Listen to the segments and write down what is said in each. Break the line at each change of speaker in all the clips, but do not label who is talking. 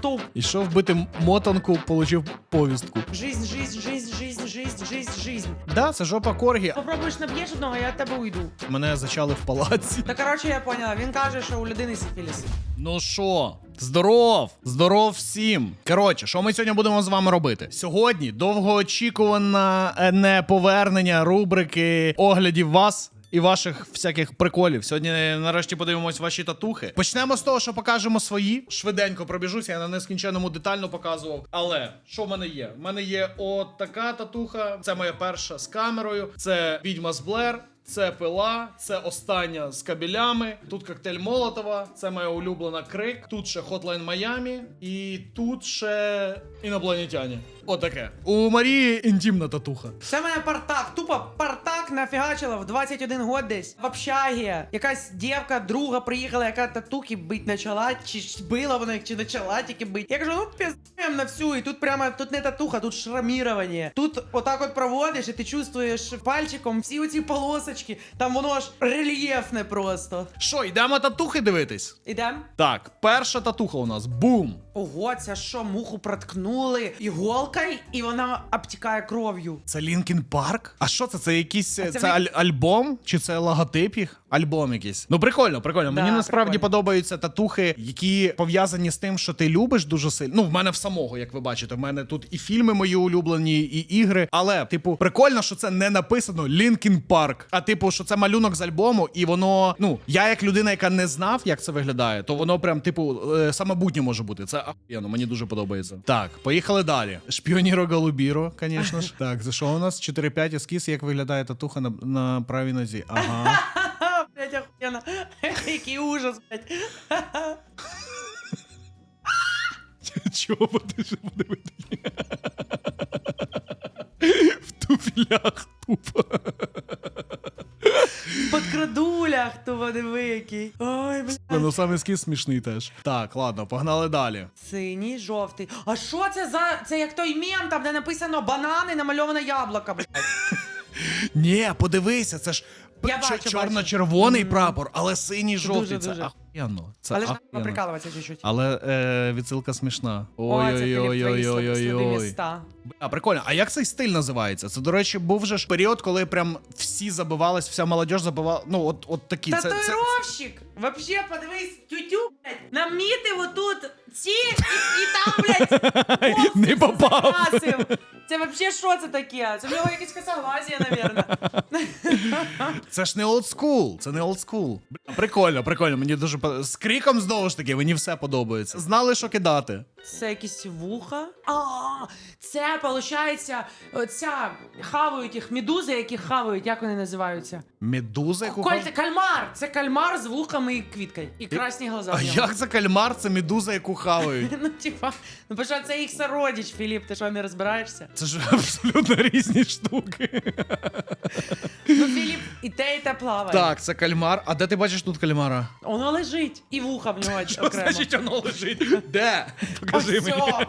стовп.
Ішов вбити мотанку, получив повістку.
Жизнь, жизнь, жизнь, жизнь, жизнь, жизнь, жизнь.
Да, це жопа коргі.
Попробуєш наб'єш одного, я від тебе уйду.
Мене зачали в палаці.
Та коротше, я поняла, він каже, що у людини сифіліс.
Ну що, здоров! Здоров всім! Коротше, що ми сьогодні будемо з вами робити? Сьогодні довгоочікуване е, повернення рубрики оглядів вас. І ваших всяких приколів. Сьогодні нарешті подивимось ваші татухи. Почнемо з того, що покажемо свої. Швиденько пробіжуся, я на нескінченному детально показував. Але що в мене є? В мене є от така татуха. Це моя перша з камерою. Це відьма з Блер. Це пила, це остання з кабелями. Тут коктейль Молотова, це моя улюблена крик. Тут ще Hotline Miami. І тут ще інопланетяні. Отаке. У Марії інтимна татуха.
Це мене партак, тупо партак нафігачила в 21 год десь. В общагі. Якась дівка, друга приїхала, яка татухи бить почала, чи ж била вона їх, чи почала тільки бить. Я кажу, ну піздуємо на всю, і тут прямо, тут не татуха, тут шрамірування. Тут отак от проводиш, і ти чувствуєш пальчиком всі оці полосочки, там воно ж рельєфне просто.
Що, йдемо татухи дивитись?
Ідем?
Так, перша татуха у нас бум.
Ого, це що, муху проткнули іголкою, і вона обтікає кров'ю.
Це Лінкін Парк? А що це? Це якийсь це,
це ми-
аль- альбом? Чи це логотип їх? Альбом якийсь. Ну прикольно, прикольно. Мені насправді
прикольно.
подобаються татухи, які пов'язані з тим, що ти любиш дуже сильно. Ну, в мене в самого, як ви бачите, в мене тут і фільми мої улюблені, і ігри. Але, типу, прикольно, що це не написано Лінкін Парк. А типу, що це малюнок з альбому, і воно, ну, я як людина, яка не знав, як це виглядає, то воно прям, типу, е, самобутнє може бути. Це ахуєнно, мені дуже подобається. Так, поїхали далі. Шпіоніро Голубіро, звісно ж. Так, за що у нас? 4-5 ескіз, як виглядає татуха на, на правій нозі. Ага.
Блять, охуєнно. Який ужас, блять.
Чого ти ще подивити? В туфлях тупо.
В подкрадулях, то вони який. Ой, блядь.
Ну сам ескіз смішний теж. Так, ладно, погнали далі.
Синій, жовтий. А що це за. Це як той мем, там, де написано банани, намальоване яблуко, блядь.
Ні, подивися, це ж
Я бачу,
чорно-червоний прапор, але синій жовтий. Це
дуже.
ахуєнно. Це
Але ж
ахуєнно.
треба прикалуватися чуть-чуть.
Але е, відсилка смішна.
О, це Філіп твої міста.
А прикольно. А як цей стиль називається? Це, до речі, був же ж період, коли прям всі забивались, вся молодь забивала. Ну, от, от такі. Це, це,
Татуїровщик! Вообще, подивись, тютю, блядь, намітив отут ці і, і там, блядь,
Не попав.
закрасив. Це вообще що це таке? Це в нього якась косоглазія, навірно.
Це ж не олдскул, це не олдскул. Бля, Прикольно, прикольно. Мені дуже по- з криком знову ж таки, мені все подобається. Знали, що кидати.
Це якісь вуха. А, це, виходить, оця хавають їх медузи, які хавають, як вони називаються?
Медуза, яку.
Коль, кальмар! Це кальмар з вухами і квіткою. І красні глаза.
А
нього.
як це кальмар? Це медуза, яку хавають.
Ну, типа, ну бо що це їх сородич, Філіп, ти що не розбираєшся?
Це ж абсолютно різні штуки.
Ну, Філіп, і те, і те плаває.
Так, це кальмар. А де ти бачиш тут кальмара?
Воно лежить, і вуха в нього
Що
окремо.
значить воно лежить? Де? Покажи
Ось
мені.
сьо.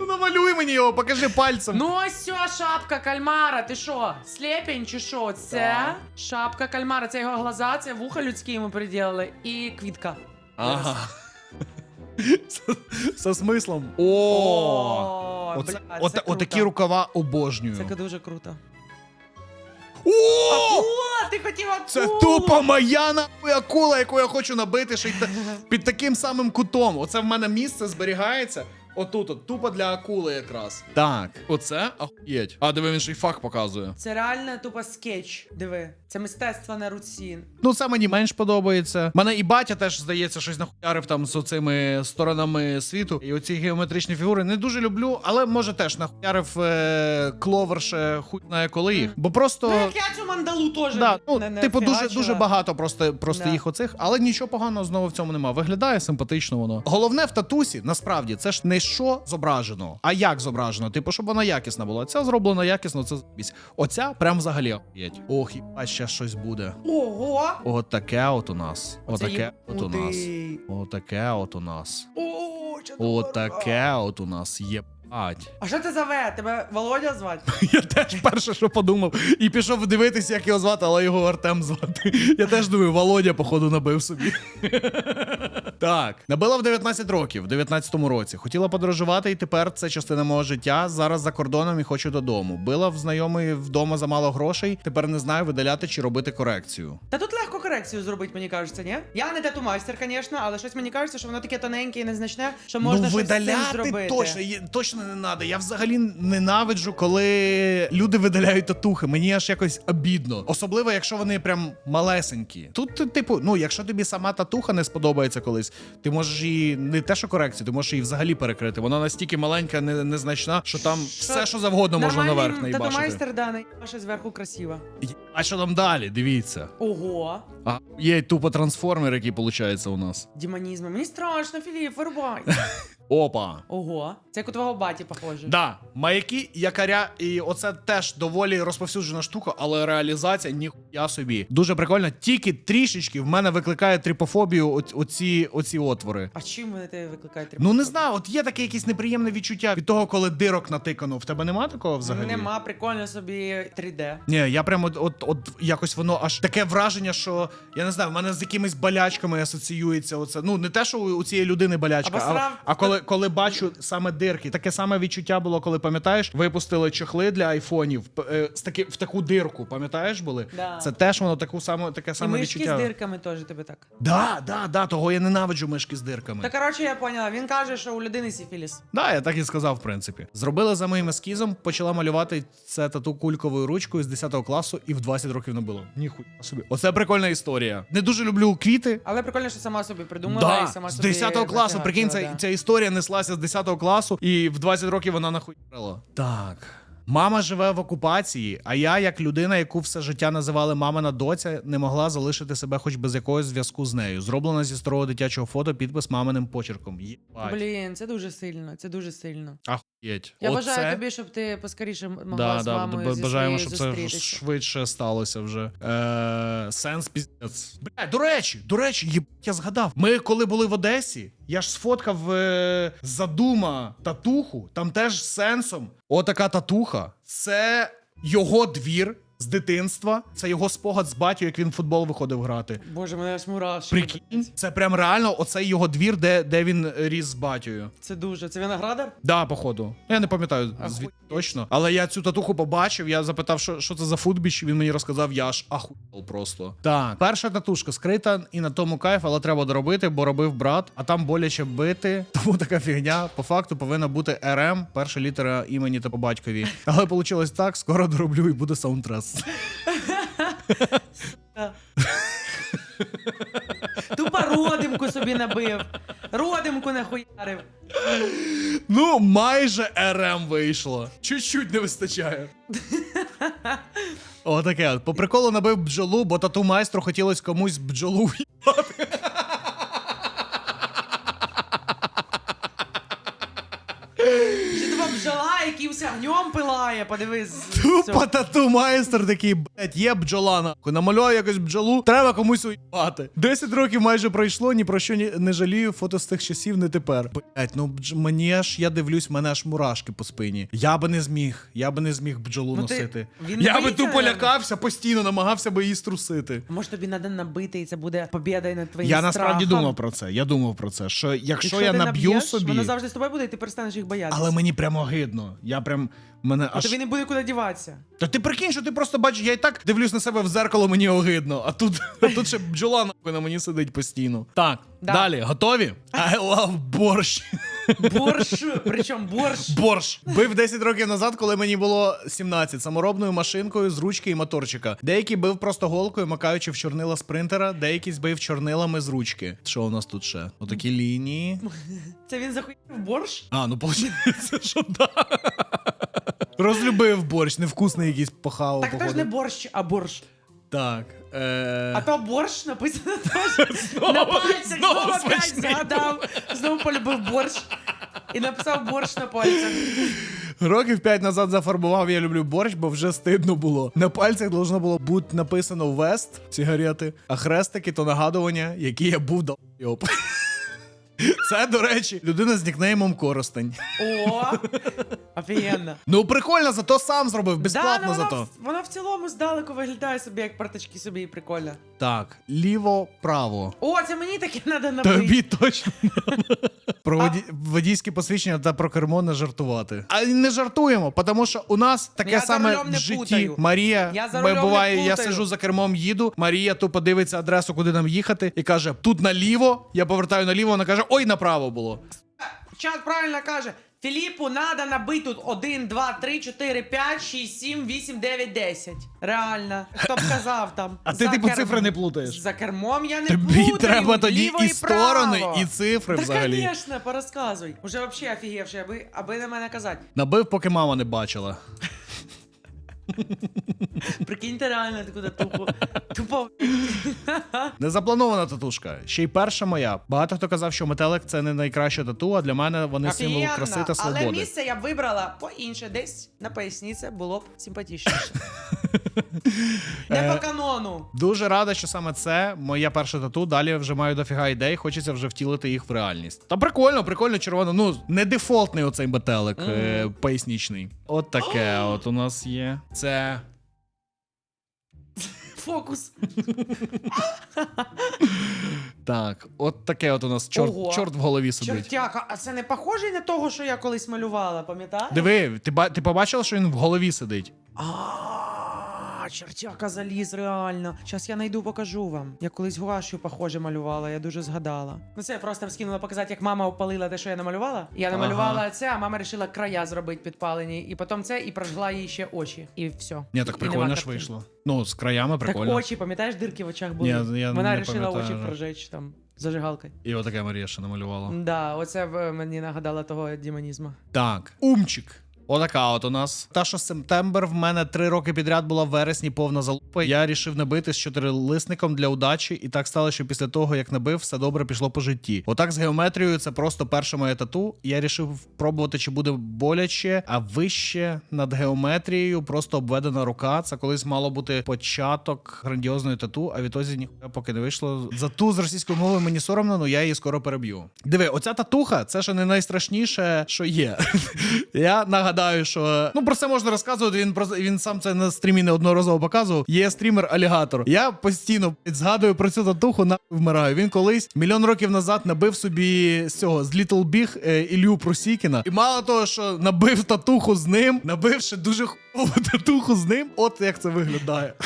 Ну намалюй мені його, покажи пальцем.
Ну ось сьо, шапка кальмара, ти що, слепень чи що? Це
Так.
шапка кальмара, це його глаза, це вуха людські йому приділили, і квітка.
Ага. З- Со смислом. О!
О,
Оце,
бля,
от,
це
отакі
круто.
рукава обожнюю.
Це дуже круто.
О!
Акула, ти хотів акулу!
Це тупо моя нахуй акула, яку я хочу набити ще й та- під таким самим кутом. Оце в мене місце зберігається. Отут, от, тупо для акули якраз. Так. Оце ахуєть. А диви, він ще й фах показує.
Це реально тупо скетч. Диви, це мистецтво на руці.
Ну, це мені менш подобається. Мене і батя теж здається, щось нахуярив там з оцими сторонами світу. І оці геометричні фігури не дуже люблю, але може теж нахуярив е- кловер ще хуй знає коли їх. Бо просто.
Ну, як я цю мандалу теж
Да, ну,
не, не
типу, дуже, дуже багато просто, просто
Да.
їх оцих, але нічого поганого знову в цьому нема. Виглядає симпатично воно. Головне в татусі, насправді, це ж не що зображено, а як зображено. Типу, щоб вона якісна була. Ця зроблена якісно, це. Оця прям взагалі. Ох, і ще щось буде.
Ого!
От таке от у нас. Отаке от у нас. Отаке от у нас. Отаке от у нас. Єбать.
А що це за В? Тебе Володя звати?
Я теж перше, що подумав, і пішов дивитися, як його звати, але його Артем звати. Я теж думаю, Володя, походу, набив собі. Так, набила в 19 років, в 19-му році. Хотіла подорожувати, і тепер це частина мого життя. Зараз за кордоном і хочу додому. Била в знайомої вдома за мало грошей. Тепер не знаю, видаляти чи робити корекцію.
Та тут легко корекцію зробити, мені кажеться, ні? Я не тату-майстер, звісно, але щось мені кажеться, що воно таке тоненьке і незначне, що можна
ну,
щось з цим зробити.
точно, є- точно не треба. Я взагалі ненавиджу, коли люди видаляють татухи. Мені аж якось обідно. Особливо, якщо вони прям малесенькі. Тут, типу, ну, якщо тобі сама татуха не сподобається колись, ти можеш її не те, що корекцію, ти можеш її взагалі перекрити. Вона настільки маленька, не- незначна, що там все, що завгодно можна
Нормальний
наверх наїбашити.
Тату-майстер, да, наїбаше зверху красиво.
А що там далі? Дивіться.
Ого.
А є тупо трансформер, який виходить у нас.
Демонізм. Мені страшно, Філіп, вирубай.
Опа.
Ого. Це як у твого баті похоже.
Да, маяки, якаря, і оце теж доволі розповсюджена штука, але реалізація ніхуя собі. Дуже прикольно. Тільки трішечки в мене викликає трипофобію оц- оці, оці отвори.
А чим вони тебе викликають?
Ну не знаю, от є таке якесь неприємне відчуття від того, коли дирок натикано. В тебе нема такого взагалі?
Нема, прикольно собі 3D.
Ні, я прямо от, от, от якось воно аж таке враження, що я не знаю, в мене з якимись болячками асоціюється. Оце. Ну не те, що у, цієї людини болячка,
Або
а,
срав-
а коли, коли бачу саме дирки. Таке саме відчуття було, коли пам'ятаєш, випустили чохли для айфонів п- е, з таки, в таку дирку. Пам'ятаєш були?
Да.
Це теж воно таку саму, таке
І
саме
мишки
відчуття.
з дирками теж тебе так.
Да, да, да, того я ненавиджу мишки з дирками.
Та коротше, я поняла. Він каже, що у людини сіфіліс.
Да, я так і сказав, в принципі. Зробила за моїм ескізом, почала малювати це тату кульковою ручкою з 10 класу і в 20 років набило. Ніхуя собі. Оце прикольна історія. Не дуже люблю квіти.
Але прикольно, що сама собі придумала
Да,
і сама
з
собі
10 класу, прикинь, ця,
да.
ця історія неслася з 10 класу, і в 20 років вона нахуярила. Так. Мама живе в окупації, а я, як людина, яку все життя називали мамина доця, не могла залишити себе хоч без якогось зв'язку з нею. Зроблена зі старого дитячого фото підпис маминим почерком. Єбать.
Блін, це дуже сильно, це дуже сильно.
Ахуєть.
Я
Оце...
бажаю тобі, щоб ти поскоріше могла
Да,
з
да,
мамою зі
бажаємо, щоб це швидше сталося вже. Е, сенс піздець. Бля, до речі, до речі, є... я згадав. Ми коли були в Одесі, я ж сфоткав е, задума татуху, там теж з сенсом. Отака татуха. Це його двір з дитинства. Це його спогад з батьком, як він в футбол виходив грати.
Боже, мене аж мурашки.
Прикинь, це прям реально оцей його двір, де, де він ріс з батькою.
Це дуже. Це виноградар?
Да, походу. Я не пам'ятаю звідки точно. Але я цю татуху побачив. Я запитав, що, що це за футбіч. Він мені розказав, я аж ахуєл просто. Так, перша татушка скрита і на тому кайф, але треба доробити, бо робив брат, а там боляче бити. Тому така фігня. По факту повинна бути РМ, перша літера імені та по батькові. Але вийшло так, скоро дороблю і буде саундтрес.
Тупо родимку собі набив. Родимку нахуярив.
Ну, майже РМ вийшло. Чуть-чуть не вистачає. Отаке. от. По приколу набив бджолу, бо тату майстру хотілось комусь бджолу в'їбати.
Бджола якимсь огнем пилає, подивись.
Тупо тату майстер такий, блять, є бджола нахуй. Намалював якусь бджолу, треба комусь уїбати. Десять років майже пройшло, ні про що ні- не жалію, фото з тих часів не тепер. Блять, ну бдж... мені аж я дивлюсь, мене аж мурашки по спині. Я би не зміг, я би не зміг бджолу
Ну, ти-
носити.
він
Я би
боїться,
тупо
наверно?
лякався постійно, намагався би її струсити.
Може тобі треба набити, і це буде побіда над твоїм
Я насправді
страхом.
думав про це. Я думав про це. Що якщо,
Якщо
я
ти
наб'ю
наб'єш,
собі,
Воно завжди з тобою буде, і ти перестанеш їх боятися.
але мені прямо гидно. Я прям мене
А
аж.
тобі не буде куди діватися.
Та ти прикинь, що ти просто бачиш, я і так дивлюсь на себе в зеркало, мені огидно, а тут, а тут ще бджола нахуй на мені сидить постійно. Так,
Да.
далі, готові? I love борщ.
Борщ, причому борщ.
Борщ. Бив 10 років назад, коли мені було 17, саморобною машинкою з ручки і моторчика. Деякий бив просто голкою, макаючи в чорнила спринтера, деякий збив чорнилами з ручки. Що у нас тут ще? Отакі лінії.
Це він захуїв борщ?
А, ну виходить, що да. Розлюбив борщ, невкусний якийсь похавав.
Так це ж не борщ, а борщ.
Так. Е...
А то борщ написано теж. На пальцях
знову
знову опять
смачний
згадав. Знову полюбив борщ. І написав борщ на пальцях.
Років п'ять назад зафарбував я люблю борщ, бо вже стидно було. На пальцях должно було бути написано Вест, сигарети, а хрестики то нагадування, які я був долбойоб. Це, до речі, людина з нікнеймом Коростень.
О, офігенно.
Ну, прикольно, зато сам зробив, безплатно
ну, воно,
зато.
в- воно в цілому здалеку виглядає собі, як парточки собі і прикольно.
Так, ліво, право.
О, це мені таке треба набити.
Тобі точно. Про воді... водійське посвідчення та про кермо не жартувати. А не жартуємо, тому що у нас таке
Я за
саме
рулем
в
не
житті.
путаю.
Марія
Я за
буває, я
путаю.
сижу за кермом, їду. Марія тупо дивиться адресу, куди нам їхати, і каже: тут наліво. Я повертаю наліво. Вона каже: ой, направо було.
Чат правильно каже. Філіпу надо набити тут 1, 2, 3, 4, 5, 6, 7, 8, 9, 10. Реально. Хто б казав там.
А ти
За
типу
керм-
цифри не плутаєш.
За кермом я не
Тобі
плутаю.
треба тоді
ліво
і сторони,
право.
і цифри
Та,
взагалі.
звісно, порозказуй. Уже вообще офігевши, аби, аби на мене казати.
Набив, поки мама не бачила.
Прикиньте реально таку татуху. Тупо.
Незапланована татушка. Ще й перша моя. Багато хто казав, що метелик це не найкраща тату, а для мене вони символ
Офігенно.
краси та
Але місце я б вибрала по-інше, десь на поясниці було б симпатичніше. Не
Е,
по канону.
Дуже рада, що саме це моя перша тату. Далі вже маю дофіга ідей, хочеться вже втілити їх в реальність. Та прикольно, прикольно, червоно. Ну, не дефолтний оцей метелик е, пояснічний. От таке от у нас є. Це.
Фокус.
Так, от таке от у нас чорт,
Ого.
чорт в голові сидить.
Чортяка, а це не похоже на того, що я колись малювала, пам'ятаєш?
Диви, ти, ба- ти побачила, що він в голові сидить?
А, чертяка заліз, реально. Зараз я найду, покажу вам. Я колись гуашю похоже малювала, я дуже згадала. Ну це я просто скинула показати, як мама опалила те, що я намалювала. Я намалювала
Ага.
це, а мама вирішила края зробити підпалені. І потім це, і прожгла їй ще очі. І все.
Ні, так
І
прикольно ж вийшло. Ну, з краями прикольно.
Так очі, пам'ятаєш, дирки в очах були?
Ні, я
Вона вирішила очі прожечь там зажигалкою.
І отаке Марія ще намалювала.
Да, оце мені нагадало того демонізму.
Так, умчик. Отака от у нас. Та, що септембр в мене три роки підряд була в вересні повна залупа. Я рішив набити з чотирилисником для удачі, і так стало, що після того, як набив, все добре пішло по житті. Отак з геометрією це просто перше моє тату. Я рішив пробувати, чи буде боляче, а вище над геометрією просто обведена рука. Це колись мало бути початок грандіозної тату, а відтоді ніхуя поки не вийшло. За ту з російської мови мені соромно, але я її скоро переб'ю. Диви, оця татуха це ще не найстрашніше, що є. Я нагадаю, що ну про це можна розказувати. Він про він сам це на стрімі неодноразово показував. Є стрімер алігатор. Я постійно згадую про цю татуху, на вмираю. Він колись мільйон років назад набив собі з цього з Little Big е, Ілью Прусікіна. І мало того, що набив татуху з ним, набив ще дуже хуйову татуху з ним. От як це виглядає.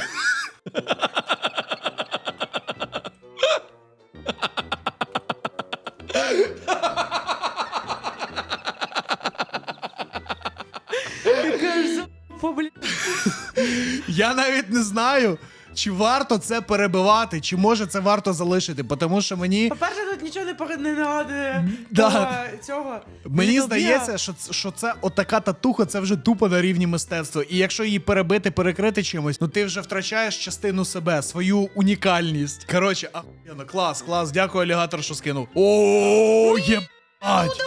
Я навіть не знаю. Чи варто це перебивати, чи може це варто залишити? Тому що мені
По-перше, тут нічого не не нагадує
Да.
того, цього.
Мені
Little
здається, що, ц- що це отака татуха, це вже тупо на рівні мистецтва. І якщо її перебити, перекрити чимось, ну ти вже втрачаєш частину себе, свою унікальність. Коротше, ахуєнно, клас, клас, дякую, алігатор, що скинув. О, єбать!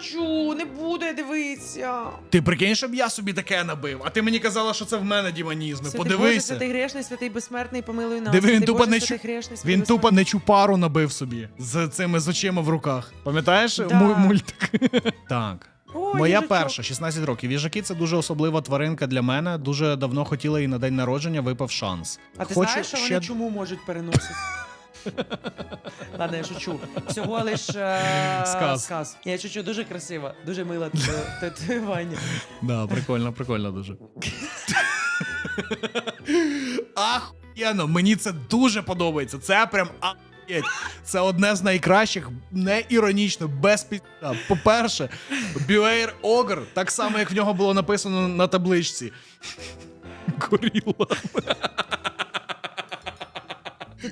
Хочу, не буду я дивитися.
Ти прикинь, щоб я собі таке набив, а ти мені казала, що це в мене демонізми.
Святий Боже,
Подивися.
святий грешний, святий безсмертний, помилуй нас.
Диви, він
Святий
тупо
Боже,
не
святий
чу-
грешний, святий
Він тупо
безсмертний.
не чупару набив собі з цими з очима в руках. Пам'ятаєш
Да.
му- мультик? так.
Ой,
Моя
їжачок.
перша, 16 років. Їжаки це дуже особлива тваринка для мене. Дуже давно хотіла її на день народження, випав шанс.
А ти
Хочу
знаєш, що
ще-
вони чому можуть переносити? Ладно, я шучу. Всього лиш е,
Сказ.
сказ. Я шучу, дуже красиво, дуже мило тату- татуювання.
Да, прикольно, прикольно дуже. Ахуєнно, мені це дуже подобається. Це прям ахуєть. Це одне з найкращих, не іронічно, без пізда. По-перше, Бюейр Огр, так само, як в нього було написано на табличці. Горіла.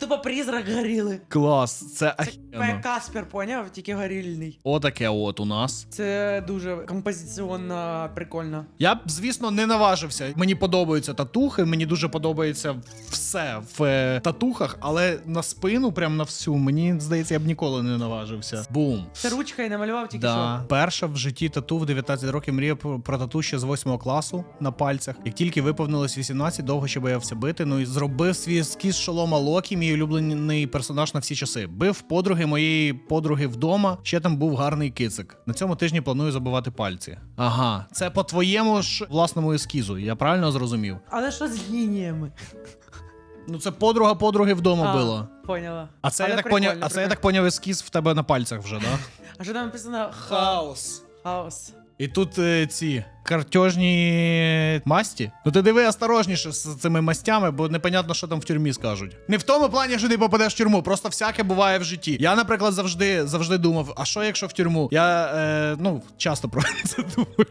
Тупо призрак горіли.
Клас, це
Це
ахуєнно.
Каспер, поняв? Тільки горільний.
Отаке от у нас.
Це дуже композиційно прикольно.
Я б, звісно, не наважився. Мені подобаються татухи, мені дуже подобається все в е, татухах, але на спину, прям на всю, мені здається, я б ніколи не наважився. Бум.
Це ручка і намалював тільки
Да.
що.
Перша в житті тату в 19 років мріяв про, про тату ще з 8 класу на пальцях. Як тільки виповнилось 18, довго ще боявся бити. Ну і зробив свій ескіз шолома Локі, мій улюблений персонаж на всі часи. Бив подруги моєї подруги вдома. Ще там був гарний кицик. На цьому тижні планую забивати пальці. Ага, це по твоєму ж власному ескізу. Я правильно зрозумів?
Але що з лініями?
Ну це подруга подруги вдома
А,
була.
Поняла.
А це
Але
я так
прикольно,
поняв. А це я
прикольно.
так поняв ескіз в тебе на пальцях вже, да?
А що там написано?
Хаос.
Хаос.
І тут е, ці картежні масті. Ну ти диви осторожніше з цими мастями, бо непонятно, що там в тюрмі скажуть. Не в тому плані, що ти попадеш в тюрму, просто всяке буває в житті. Я, наприклад, завжди завжди думав: а що якщо в тюрму? Я е, ну часто про це думаю.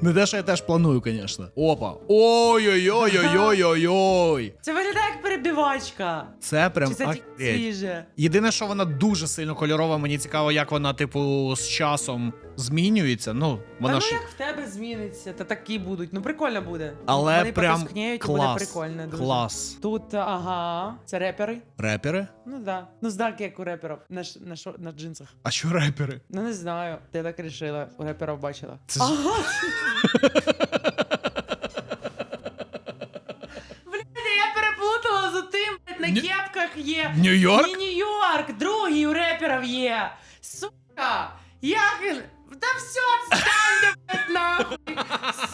Не те, що я теж планую, звісно. Опа. Ой-ой-ой-ой-ой-ой-ой.
Це виглядає як перебивачка.
Це прям
Чи це тільки
охереть.
свіже?
Єдине, що вона дуже сильно кольорова, мені цікаво, як вона, типу, з часом змінюється. Ну, вона
Та
ж.
ну як в тебе зміниться, та такі будуть. Ну прикольно буде.
Але
Вони
прям
потускніють, і буде
клас.
прикольно дуже.
Клас.
Тут, ага, це репери.
Репери?
Ну да. Ну знаки як у реперів на, ш- на, шо- на джинсах.
А що репери?
Ну не знаю, ти так рішила, у реперів бачила.
Це ж-
Ага. Я переплутала за тим, блядь, на
Ні-
кепках є.
Нью-Йорк?
Не Нью-Йорк, другий у реперів є. Сука! Як Та все, відстаньте, блядь, нахуй!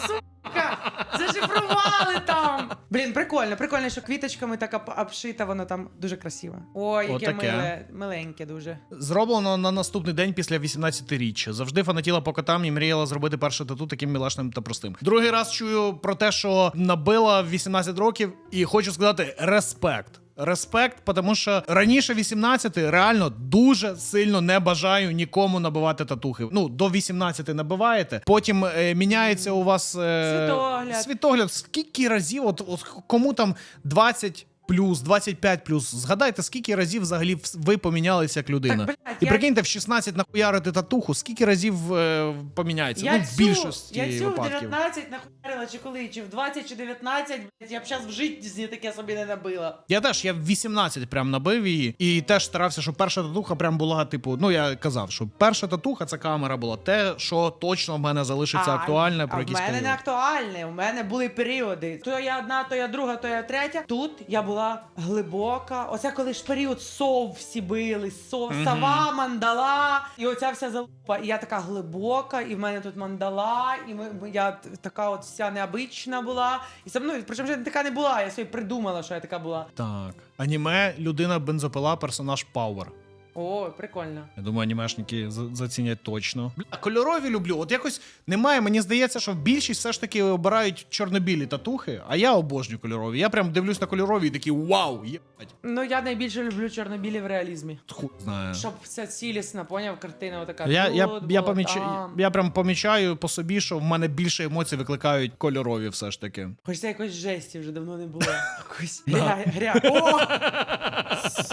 Сука! Зашифрували там! Блін, прикольно, прикольно, що квіточками так об- обшита, воно там дуже красиво. Ой, яке
Отаке.
миле, миленьке дуже.
Зроблено на наступний день після 18-річчя. Завжди фанатіла по котам і мріяла зробити перше тату таким мілашним та простим. Другий раз чую про те, що набила в 18 років, і хочу сказати респект. Респект, тому що раніше 18 реально дуже сильно не бажаю нікому набивати татухи. Ну, до 18 набиваєте, потім е, міняється у вас е,
Світогляд.
світогляд. Скільки разів, от, от кому там 20 плюс, 25 плюс, згадайте, скільки разів взагалі ви помінялися як людина.
Так, блядь,
І
я-
прикиньте, в 16 нахуярити татуху, скільки разів е, поміняється?
Я
ну, в
цю,
більшості
я цю в
випадків.
19 нахуярила, чи коли, чи в 20, чи 19, блядь, я б зараз в житті таке собі не набила.
Я теж я в 18 прям набив її, і теж старався, щоб перша татуха прям була, типу, ну я казав, що перша татуха це камера була. Те, що точно в мене залишиться
А,
актуальне
а
про
в
якийсь
мене
період.
не актуальне, у мене були періоди. То я одна, то я друга, то я третя. Тут я була глибока. Оце коли ж період сов всі били, сов,
Мгм.
сова, мандала, і оця вся залупа. І я така глибока, і в мене тут мандала, і ми, ми- я т- така от вся необична була. І со мною, причому я така не була, я собі придумала, що я така була.
Так. Аніме, людина бензопила, персонаж Пауер.
О, прикольно.
Я думаю, анімешники за- зацінять точно. Бля, кольорові люблю. От якось немає. Мені здається, що більшість все ж таки обирають чорно-білі татухи, а я обожнюю кольорові. Я прям дивлюсь на кольорові і такий вау, єбать.
Ну я найбільше люблю чорно-білі в реалізмі.
Хуй знає.
Щоб все цілісно, поняв, картина отака.
Я, я,
тут,
я,
бо
помічаю,
там.
я прям помічаю по собі, що в мене більше емоцій викликають кольорові все ж таки.
Хочеться якось жесті вже давно не було. Якось гря, гря. О!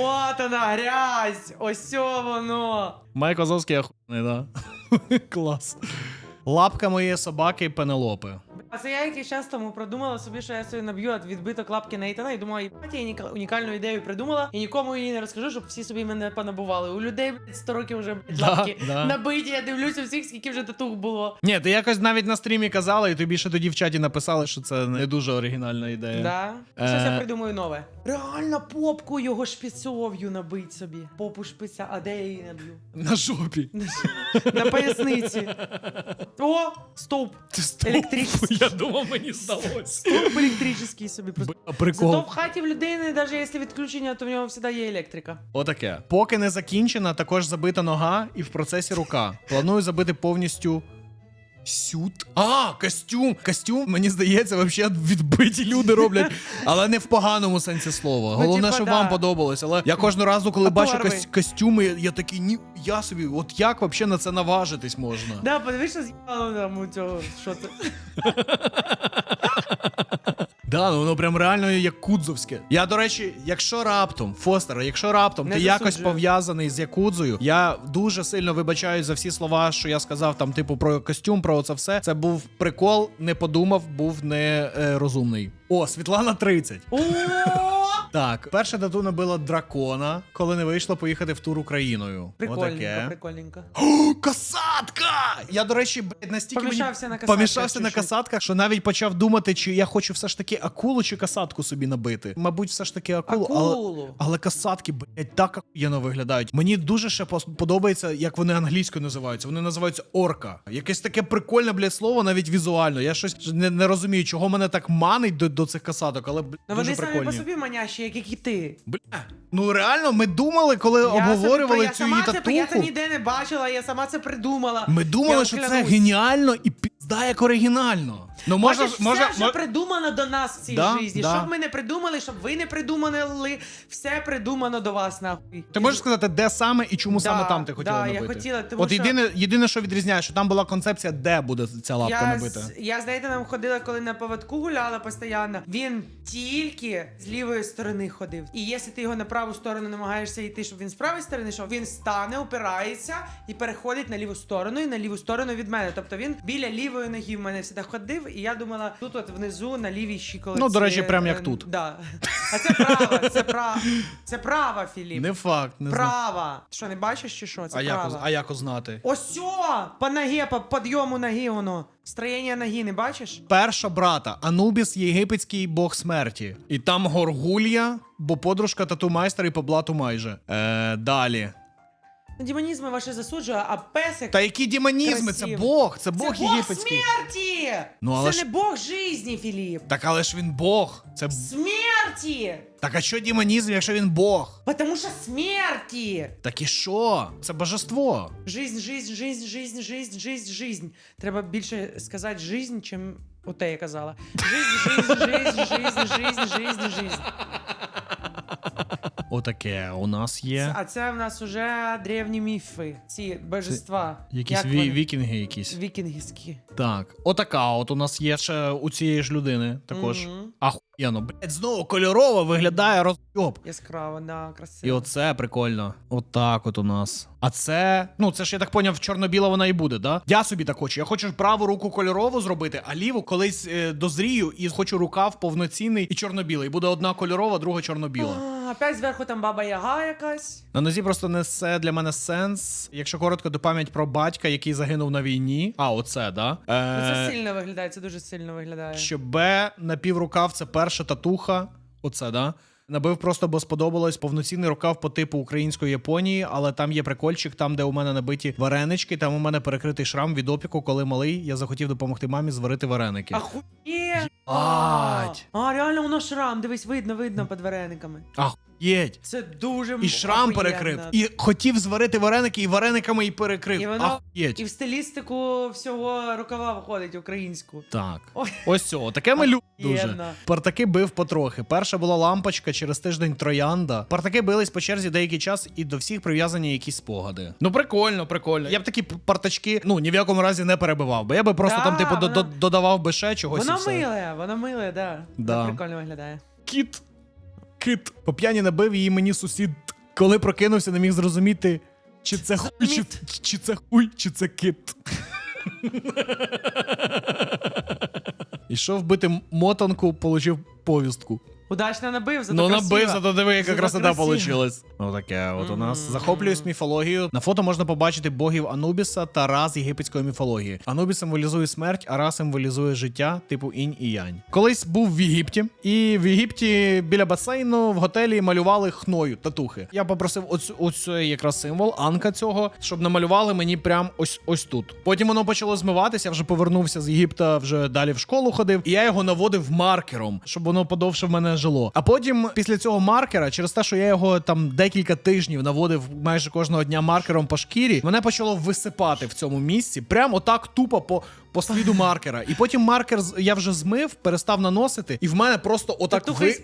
От вона, грязь! Ось воно!
Майк Азовський охуєнний, да? Клас. Лапка моєї собаки Пенелопи.
А це я якийсь час тому продумала собі, що я собі наб'ю відбиток лапки Нейтана і думала, їбать, я ніка- унікальну ідею придумала і нікому її не розкажу, щоб всі собі мене понабували. У людей блядь, 100 років вже блядь,
Да,
лапки
да.
набиті, я дивлюся всіх, скільки вже татух було.
Ні, ти якось навіть на стрімі казала, і тобі ще тоді в чаті написали, що це не дуже оригінальна ідея.
Да?
Е.
Щось я придумаю нове. Реально попку його шпицов'ю набить собі. Попу шпиця, а де я її наб'ю?
На жопі.
На поясниці. О, стовп.
Ти стоп.
Електричний.
Я думав, мені здалося.
Стовп електричний собі просто.
Прикол.
Зато в хаті в людини, навіть якщо відключення, то в нього завжди є електрика.
Отаке. Поки не закінчена, також забита нога і в процесі рука. Планую забити повністю. Сют. А, костюм. Костюм, мені здається, взагалі відбиті люди роблять, але не в поганому сенсі слова.
Ну,
Головне, щоб вам подобалось. Але я кожного разу, коли бачу костюми, я, такий, ні, я собі, от як взагалі на це наважитись можна?
Да, подивишся, там у цього. Що це?
Да, ну воно прям реально як кудзовське. Я, до речі, якщо раптом, Фостер, якщо раптом
Не
ти якось
засуджую.
пов'язаний з Якудзою, я дуже сильно вибачаю за всі слова, що я сказав там, типу, про костюм, про це все. Це був прикол, не подумав, був не е. О, Світлана 30.
О!
Так, перше тату набило дракона, коли не вийшло поїхати в тур Україною.
Прикольненько, прикольненько.
О, касатка! Я, до речі, блядь, настільки мені
Помішався на касатках
помішався на касатках, що навіть почав думати, чи я хочу все ж таки акулу чи касатку собі набити. Мабуть, все ж таки акулу.
Акулу.
Але касатки, блядь, так охуєнно виглядають. Мені дуже ще подобається, як вони англійською називаються. Вони називаються орка. Якесь таке прикольне, блядь, слово, навіть візуально. Я щось не, не розумію, чого мене так манить до, до цих касаток, але блядь,
Ну
дуже
вони самі по собі манящі, як і кіти.
Бля, ну реально, ми думали, коли
Я
обговорювали
собі-
цю
я
її
сама це, Я це
татуху.
ніде не бачила, я сама це придумала.
Ми думали,
Я
що це
клянусь.
геніально і пізда як оригінально. Ну може,
Бачиш,
може,
все вже придумано до нас в цій
Да,
житті.
да.
Щоб ми не придумали, щоб ви не придумали, все придумано до вас, нахуй.
Ти можеш сказати, де саме і чому
Да,
саме там ти хотіла
да, я
набити?
хотіла, тому
От
що-
єдине, єдине, що відрізняє, що там була концепція, де буде ця лапка
Я,
набита.
з- я з Нейтаном ходила, коли на поводку гуляла постійно. Він тільки з лівої сторони ходив. І якщо ти його на праву сторону намагаєшся йти, щоб він з правої сторони йшов, він стане, опирається і переходить на ліву сторону і на ліву сторону від мене. Тобто він біля лівої ноги в мене завжди ходив, і я думала, тут от внизу на лівій щиколотці.
Ну, до речі, прям як
е,
тут.
Да. А це права, це права. Це права, Філіп.
Не факт, не знаю.
Права. Що, не бачиш чи що? Це
А як,
права.
а як узнати?
Ось о, по ноге, по підйому ноги воно. Строєння ноги, не бачиш?
Перша брата Анубіс єгипетський бог смерті. І там горгулья, бо подружка тату майстер і по блату майже. Е, далі.
Ну, демонізми ваше засуджує, а песик.
Та які демонізми? Це. Бог, це
це
Бог
Бог
єгипетський.
смерті!
Ну, але
це
ж-
не Бог житті, Філіп.
Так але ж він Бог. Це
Смерті!
так а що демонізм, якщо він Бог?
Потому що смерті!
Так і що? Це божество.
Жизнь, жизнь, жизнь, жизнь, жизнь, жизнь, жизнь. Треба більше сказати жизнь, чим оте я казала. Жизнь, жизнь, жизнь, жизнь, жизнь, жизнь, жизнь.
Отаке у нас є.
А це в нас уже древні міфи, ці божества.
Якісь
Як
ві-
вони?
вікінги якісь.
Вікінгські.
Так, отака от у нас є ще у цієї ж людини також.
Мгм.
Ахуєнно, блять, знову кольорово виглядає розйоб.
Яскраво, да,
І оце прикольно. Отак от у нас. А це, ну це ж я так поняв, чорно-біла вона і буде, да? Я собі так хочу. Я хочу праву руку кольорову зробити, а ліву колись е, дозрію і хочу рукав повноцінний і чорно-білий. Буде одна кольорова, друга чорно-біла.
А, Опять зверху там баба Яга якась.
На нозі просто несе для мене сенс. Якщо коротко, то пам'ять про батька, який загинув на війні. А, оце, да?
Ну, Це
Е,
сильно виглядає, це дуже сильно виглядає.
що Б на піврукав це перша татуха. Оце, да? Набив просто, бо сподобалось повноцінний рукав по типу української Японії, але там є прикольчик, там, де у мене набиті варенички, там у мене перекритий шрам від опіку, коли малий, я захотів допомогти мамі зварити вареники.
Ахує!
Єбать!
А, реально воно шрам, дивись, видно, видно під варениками.
Ахуєть!
Це дуже
І шрам
охуєнно.
перекрив, і хотів зварити вареники, і варениками і перекрив.
І воно-
Ахуєть!
І в стилістику всього рукава входить українську.
Так.
Ой.
Ось цього. Таке ми любимо дуже. Партаки бив потрохи. Перша була лампочка, через тиждень троянда. Партаки бились по черзі деякий час, і до всіх прив'язані якісь спогади. Ну прикольно, прикольно. Я б такі партачки, ну ні в якому разі не перебивав, бо я би просто
Да,
там, типу, до-
вона-
до- додавав би ще чогось. і
Воно
все.
миле, воно миле, да.
Да.
Прикольно виглядає.
Кіт. Кит. По п'яні набив її мені сусід, коли прокинувся, не міг зрозуміти, чи це хуй, чи, чи це хуй, чи це кит. Ішов бити мотанку, получив повістку.
Удачно набив, зато
Ну
красиво.
набив, зато диви, яка
Зато
красота
красиво.
получилась. Ну таке, от у нас захоплююсь міфологією. На фото можна побачити богів Анубіса та Ра з єгипетської міфології. Анубіс символізує смерть, а Ра символізує життя, типу інь і янь. Колись був в Єгипті, і в Єгипті біля басейну в готелі малювали хною татухи. Я попросив оцю, оцей якраз символ, анка цього, щоб намалювали мені прям ось ось тут. Потім воно почало змиватися, я вже повернувся з Єгипта, вже далі в школу ходив, і я його наводив маркером, щоб воно подовше в мене жило. А потім, після цього маркера, через те, що я його там декілька тижнів наводив майже кожного дня маркером по шкірі, мене почало висипати в цьому місці, прямо отак тупо по. По сліду маркера. І потім маркер я вже змив, перестав наносити, і в мене просто отак ви...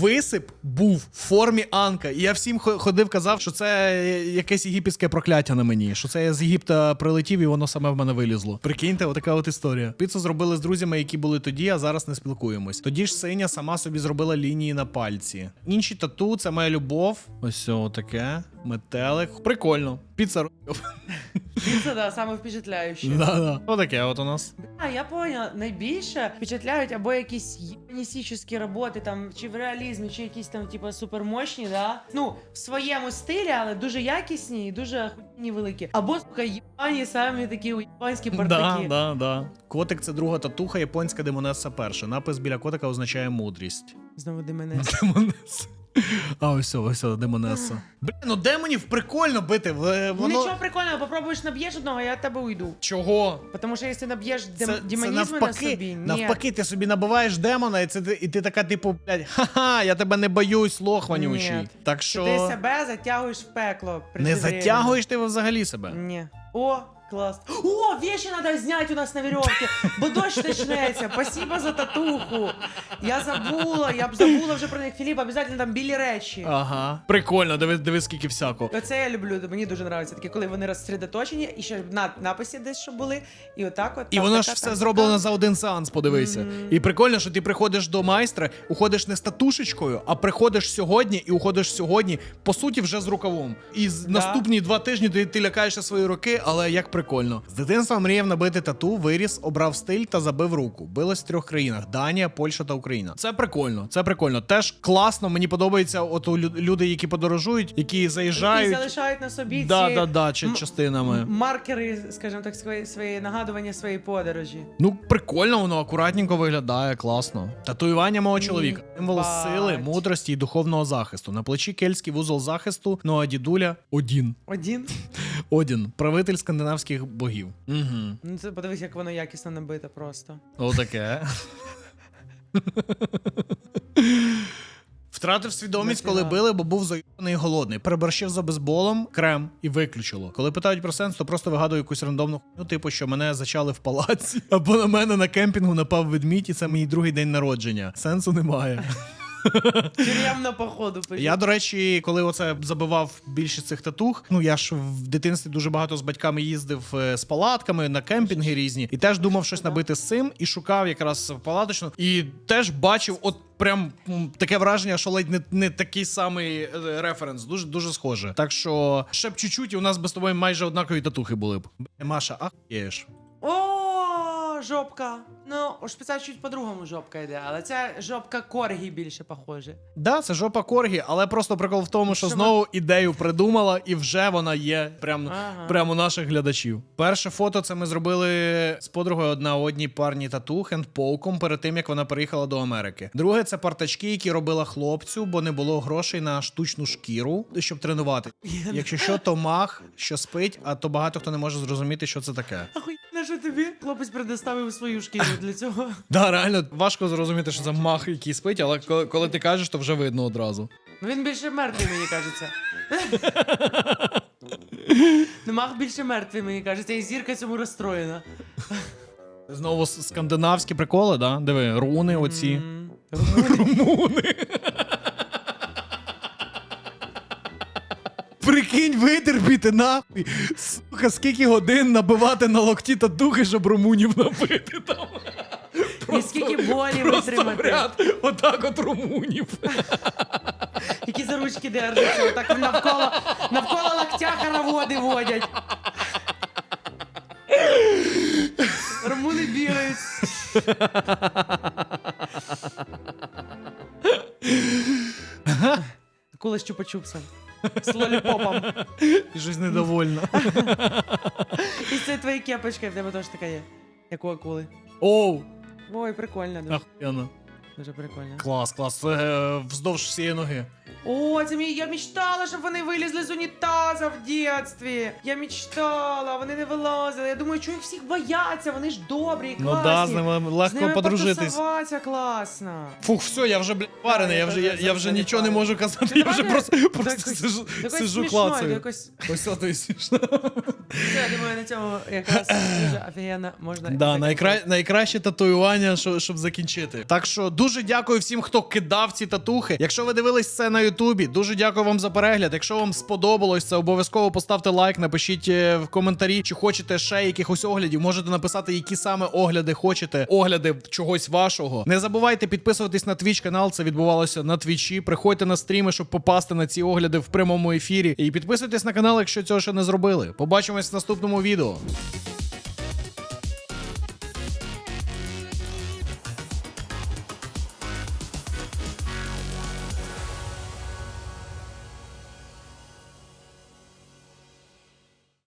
висип був в формі Анка. І я всім ходив, казав, що це якесь єгипетське прокляття на мені, що це я з Єгипта прилетів і воно саме в мене вилізло. Прикиньте, отака от історія. Піцу зробили з друзями, які були тоді, а зараз не спілкуємось. Тоді ж синя сама собі зробила лінії на пальці. Інші тату це моя любов. Ось таке. Метелик. Прикольно. Піца.
Це да, саме впечатляюче.
Да-да. Отаке от у нас.
А, я поняла, найбільше впечатляють або якісь єнісічні роботи, там, чи в реалізмі, чи якісь там, типу, супермощні, да? Ну, в своєму стилі, але дуже якісні і дуже охуєнні великі. Або, сука, єбані самі такі уєбанські
Да,
партаки.
да, да. Котик це друга татуха, японська демонеса перша. Напис біля котика означає мудрість.
Знову до мене.
Демонеса. А, ось, ось, демонеса. Блін, ну демонів прикольно бити. в- Воно...
Нічого прикольного, попробуєш наб'єш одного, я від тебе уйду.
Чого?
Тому що якщо наб'єш дем...
Це, це
демонізми на
навпаки,
собі, ні.
навпаки, ти собі набиваєш демона, і це ти- і ти така, типу, блядь, ха-ха, я тебе не боюсь, лох вонючий.
Ні.
Так
Що...
що
Ти себе затягуєш в пекло.
не
преждевременно.
затягуєш ти взагалі себе.
Ні. О, клас. О, вещи надо зняти у нас на веревці, бо дощ почнеться. Спасибо за татуху. Я забула, я б забула вже про них. Філіп, обов'язково там білі речі.
Ага. Прикольно, диви, диви скільки всякого.
Оце я люблю, мені дуже подобається таке, коли вони розсередоточені, і ще на написі десь що були, і отак от.
І
там
воно ж все зроблено за один сеанс, подивися.
Мгм.
І прикольно, що ти приходиш до майстра, уходиш не з татушечкою, а приходиш сьогодні і уходиш сьогодні, по суті, вже з рукавом. І
Да.
наступні два тижні ти, ти лякаєшся свої руки, але як прикольно. З дитинства мріяв набити тату, виріс, обрав стиль та забив руку. Билось в трьох країнах: Данія, Польща та Україна. Це прикольно, це прикольно. Теж класно. Мені подобається, от у люди, які подорожують, які
І
заїжджають.
залишають на собі
Да,
ці
да, да, чи- частинами.
маркери, скажімо так, свої, свої нагадування своєї подорожі.
Ну, прикольно, воно акуратненько виглядає, класно. Татуювання мого чоловіка. Символ сили, мудрості і духовного захисту. На плечі кельтський вузол захисту, ну а дідуля Одін.
Один.
Одін, правитель скандинавських богів. Угу.
Ну це подивись, як воно якісно набито просто.
Отаке. Втратив свідомість, коли били, бо був зайобаний і голодний. Переборщив за безболом, крем і виключило. Коли питають про сенс, то просто вигадую якусь рандомну хуйню, типу, що мене зачали в палаці. Або на мене на кемпінгу напав ведмідь, і це мій другий день народження. Сенсу немає.
Тюремно походу пишуть.
Я, до речі, коли оце забивав більшість цих татух, ну я ж в дитинстві дуже багато з батьками їздив е, з палатками на кемпінги різні, і теж думав щось набити з цим, і шукав якраз палаточну, і теж бачив, от прям м, таке враження, що ледь не, не такий самий е, референс. Дуже дуже схоже. Так що ще б чуть-чуть, і у нас би з тобою майже однакові татухи були б. Бля, Маша, ахуєш.
О, жопка. Ну, у шпица чуть по-другому жопка йде, але це жопка коргі більше похоже.
Да, це жопа коргі, але просто прикол в тому, що
Що
знову ідею придумала, і вже вона є прям,
Ага.
прямо у наших глядачів. Перше фото це ми зробили з подругою одна одній парні тату хендпоуком перед тим, як вона переїхала до Америки. Друге це партачки, які робила хлопцю, бо не було грошей на штучну шкіру, щоб тренувати. Якщо що, то мах, що спить, а то багато хто не може зрозуміти, що це таке.
Ахуєнно, що тобі хлопець предоставив свою шкіру для цього.
Да, реально важко зрозуміти, що це мах, який спить, але коли, коли ти кажеш, то вже видно одразу.
Ну він більше мертвий, мені кажеться. Ну, мах більше мертвий, мені кажеться, і зірка цьому розстроєна.
Знову с- скандинавські приколи, да? Диви, руни оці. Румуни. Прикинь, витерпіти нахуй. Сука, скільки годин набивати на локті та духи, щоб румунів набити там.
І скільки болі
Просто
витримати.
отак от румунів.
Які за ручки держаться, отак навколо, навколо локтя хороводи водять. Румуни бігають. З чупа-чупсом. З лоліпопом.
І щось недовольна.
І це твої кепочки, в тебе теж така є. Як у акули.
Оу,
Ой, прикольно, дуже,
ахуєнно.
Дуже прикольно.
Клас, клас. Е, вздовж всієї ноги.
О, це мій, я мечтала, щоб вони вилізли з унітаза в дитинстві. Я мечтала, вони не вилазили. Я думаю, чого їх всіх бояться, вони ж добрі
Ну
класні.
да, з ними
З
легко
ними
подружитись.
потусуватися класно.
Фух, все, я вже блядь, парений, я вже, я, я вже нічого не можу казати, я вже просто, просто
якось-
сижу,
до
сижу
смішної, до
клацаю.
якось...
Ось ото і смішно.
Все, я думаю, на цьому якраз дуже офігенно можна.
Да,
закінчити.
найкра... найкраще татуювання, що, щоб закінчити. Так що дуже дякую всім, хто кидав ці татухи. Якщо ви дивились це на Ютубі, дуже дякую вам за перегляд. Якщо вам сподобалось, це Обов'язково поставте лайк, напишіть е, в коментарі, чи хочете ще якихось оглядів. Можете написати, які саме огляди хочете, огляди чогось вашого. Не забувайте підписуватись на Twitch канал. Це відбувалося на Твічі. Приходьте на стріми, щоб попасти на ці огляди в прямому ефірі. І підписуйтесь на канал, якщо цього ще не зробили. Побачимось в наступному відео.